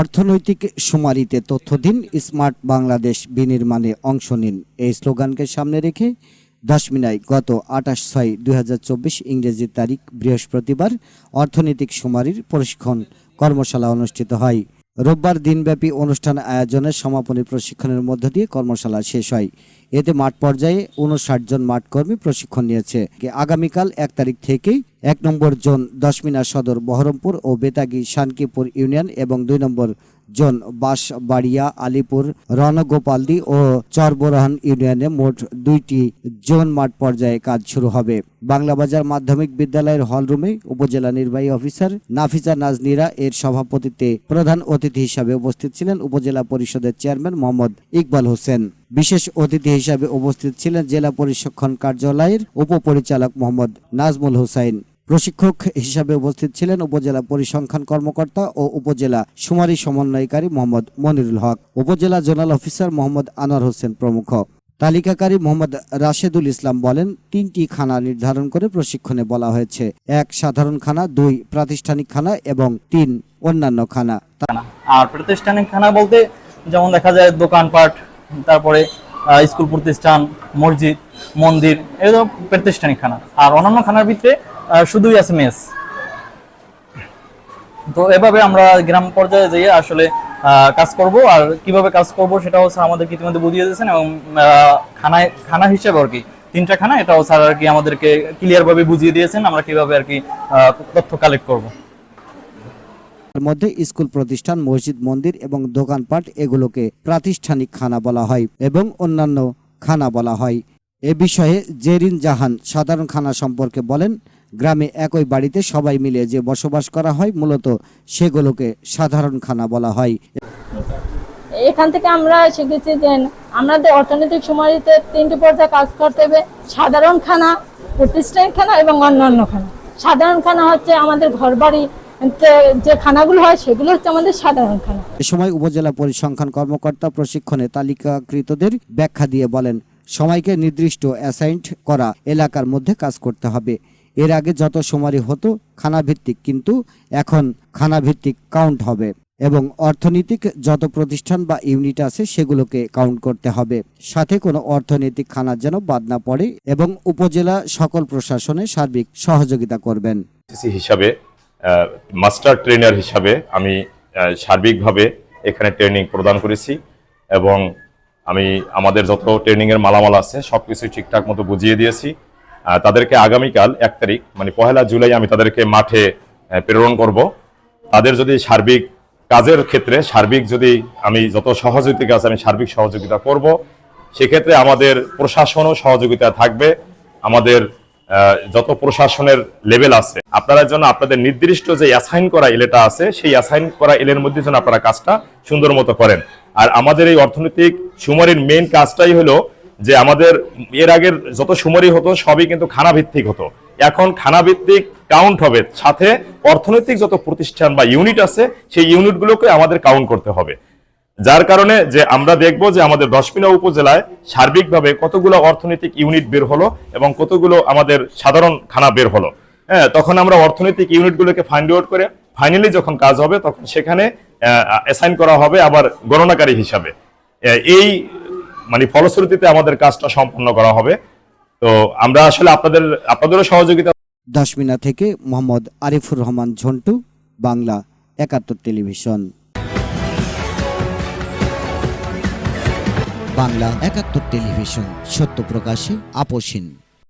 অর্থনৈতিক সুমারিতে তথ্য দিন, স্মার্ট বাংলাদেশ বিনির্মাণে অংশ নিন। এই স্লোগানকে সামনে রেখে দশ মিনায় গত আঠাশ ছয় দুই ইংরেজি তারিখ বৃহস্পতিবার অর্থনৈতিক সুমারির প্রশিক্ষণ কর্মশালা অনুষ্ঠিত হয়। রোববার দিনব্যাপী অনুষ্ঠান আয়োজনের সমাপনী প্রশিক্ষণের মধ্য দিয়ে কর্মশালা শেষ হয়। এতে মাঠ পর্যায়ে উনষাট জন মাঠ কর্মী প্রশিক্ষণ নিয়েছে। আগামীকাল এক তারিখ থেকেই এক নম্বর জোন দশমিনা সদর বহরমপুর ও বেতাগি শানকিপুর ইউনিয়ন এবং দুই নম্বর জোন বাঁশবাড়িয়া, আলিপুর, রণগোপালদি ও চরবরহান ইউনিয়নে মোট দুইটি জোন মাঠ পর্যায়ে কাজ শুরু হবে। বাংলাবাজার মাধ্যমিক বিদ্যালয়ের হলরুমে উপজেলা নির্বাহী অফিসার নাফিজা নাজনীরা এর সভাপতিত্বে প্রধান অতিথি হিসাবে উপস্থিত ছিলেন উপজেলা পরিষদের চেয়ারম্যান মোহাম্মদ ইকবাল হোসেন। বিশেষ অতিথি হিসাবে উপস্থিত ছিলেন জেলা পরিসংখ্যান কার্যালয়ের উপপরিচালক মোহাম্মদ নাজমুল হোসাইন। প্রশিক্ষক হিসাবে উপস্থিত ছিলেন উপজেলা পরিসংখ্যান কর্মকর্তা ও উপজেলা সুমারি সমন্বয়কারী মোহাম্মদ মনিরুল হক, উপজেলা জোনাল অফিসার মোহাম্মদ আনোয়ার হোসেন প্রমুখ। তালিকাকারী মোহাম্মদ রাশেদুল ইসলাম বলেন, তিনটি খানা নির্ধারণ করে প্রশিক্ষণে বলা হয়েছে। এক সাধারণ খানা, দুই প্রাতিষ্ঠানিক খানা এবং তিন অন্যান্য খানা। আর প্রাতিষ্ঠানিক খানা বলতে যেমন দেখা যায় দোকানপাট, তারপরে স্কুল প্রতিষ্ঠান, মসজিদ, মন্দির এগুলো প্রাতিষ্ঠানিক খানা। আর অন্যান্য খানার ভিতরে শুধুই আছে মেস তো এভাবে আমরা গ্রাম পর্যায়ে যেয়ে আসলে কাজ করব। আর কীভাবে কাজ করব সেটা হচ্ছে আমাদেরকে ইতিমধ্যে বুঝিয়ে দিয়েছেন এবং খানায় খানা হিসেবে আর কি, তিনটা খানা, এটাও স্যার আর কি আমাদেরকে ক্লিয়ার ভাবে বুঝিয়ে দিয়েছেন। আমরা কীভাবে আর কি তথ্য কালেক্ট করব। মধ্যে স্কুল প্রতিষ্ঠান, মসজিদ, মন্দির এবং দোকানপাট এগুলোকে প্রাতিষ্ঠানিক খানা বলা হয় এবং অন্যান্য খানা বলা হয়। এ বিষয়ে জেরিন জাহান সাধারণ খানা সম্পর্কে বলেন। গ্রামে একই বাড়িতে সবাই মিলে যে বসবাস করা হয় মূলত সেগুলোকে সাধারণ খানা বলা হয়। এখান থেকে আমরা শিখেছি যে আমাদের অর্থনৈতিক সময়তে তিনটি পর্যায়ে কাজ করতে হবে সাধারণ খানা প্রতিষ্ঠান খানা এবং অন্যান্য খানা সাধারণ খানা হচ্ছে আমাদের ঘরবাড়ি যে খানাগুলো হয় সেগুলো হচ্ছে আমাদের সাধারণ খানা এ সময় উপজেলা পরিসংখ্যান কর্মকর্তা প্রশিক্ষণে তালিকাকৃতদের ব্যাখ্যা দিয়ে বলেন সময়কে নির্দিষ্ট অ্যাসাইন্ট করা এলাকার মধ্যে কাজ করতে হবে। এর আগে যত শুমারি হতো খানাভিত্তিক, কিন্তু এখন খানাভিত্তিক কাউন্ট হবে এবং অর্থনৈতিক যত প্রতিষ্ঠান বা ইউনিট আছে সেগুলোকে কাউন্ট করতে হবে। সাথে কোনো অর্থনৈতিক খানা যেন বাদ না পড়ে এবং উপজেলা সকল প্রশাসনে সার্বিক সহযোগিতা করবেন। হিসাবে মাস্টার ট্রেনার হিসাবে আমি সার্বিকভাবে এখানে ট্রেনিং প্রদান করেছি এবং আমি আমাদের যত ট্রেনিংয়ের মালামাল আছে সবকিছু ঠিকঠাক মতো বুঝিয়ে দিয়েছি। তাদেরকে আগামীকাল এক তারিখ মানে পহেলা জুলাই আমি তাদেরকে মাঠে প্রেরণ করব। তাদের যদি সার্বিক কাজের ক্ষেত্রে, সার্বিক যদি আমি যত সহযোগিতা আছে, আমি সার্বিক সহযোগিতা করব। সেক্ষেত্রে আমাদের প্রশাসনও সহযোগিতা থাকবে। আমাদের যত প্রশাসনের লেভেল আছে, আপনারা জন্য আপনাদের নির্দিষ্ট যে অ্যাসাইন করা এলেটা আছে, সেই অ্যাসাইন করা এলের মধ্যে যেন আপনারা কাজটা সুন্দর মতো করেন। আর আমাদের এই অর্থনৈতিক সুমারির মেন কাজটাই হলো যে আমাদের এর আগের যত সুমারি হতো, সবই কিন্তু খানা ভিত্তিক হতো। এখন খানা ভিত্তিক কাউন্ট হবে। সাথে অর্থনৈতিক যত প্রতিষ্ঠান বা ইউনিট আছে, সেই ইউনিটগুলোকে আমাদের কাউন্ট করতে হবে। যার কারণে যে আমরা দেখব যে আমাদের দশমিনা উপজেলায় সার্বিকভাবে কতগুলো অর্থনৈতিক ইউনিট বের হলো এবং কতগুলো আমাদের সাধারণ খানা বের হলো। হ্যাঁ তখন আমরা অর্থনৈতিক ইউনিটগুলোকে ফাইন্ড আউট করে ফাইনালি যখন কাজ হবে, তখন সেখানে অ্যাসাইন করা হবে আবার গণনাকারী হিসাবে। এই মানে ফলশ্রুতিতে আমাদের কাজটা সম্পন্ন করা হবে। তো আমরা আসলে আপনাদের, আপনাদেরও সহযোগিতা দশমিনা থেকে মোহাম্মদ আরিফুর রহমান ঝন্টু, বাংলা একাত্তর টেলিভিশন। বাংলা একাত্তর টেলিভিশন, সত্য প্রকাশে আপোষহীন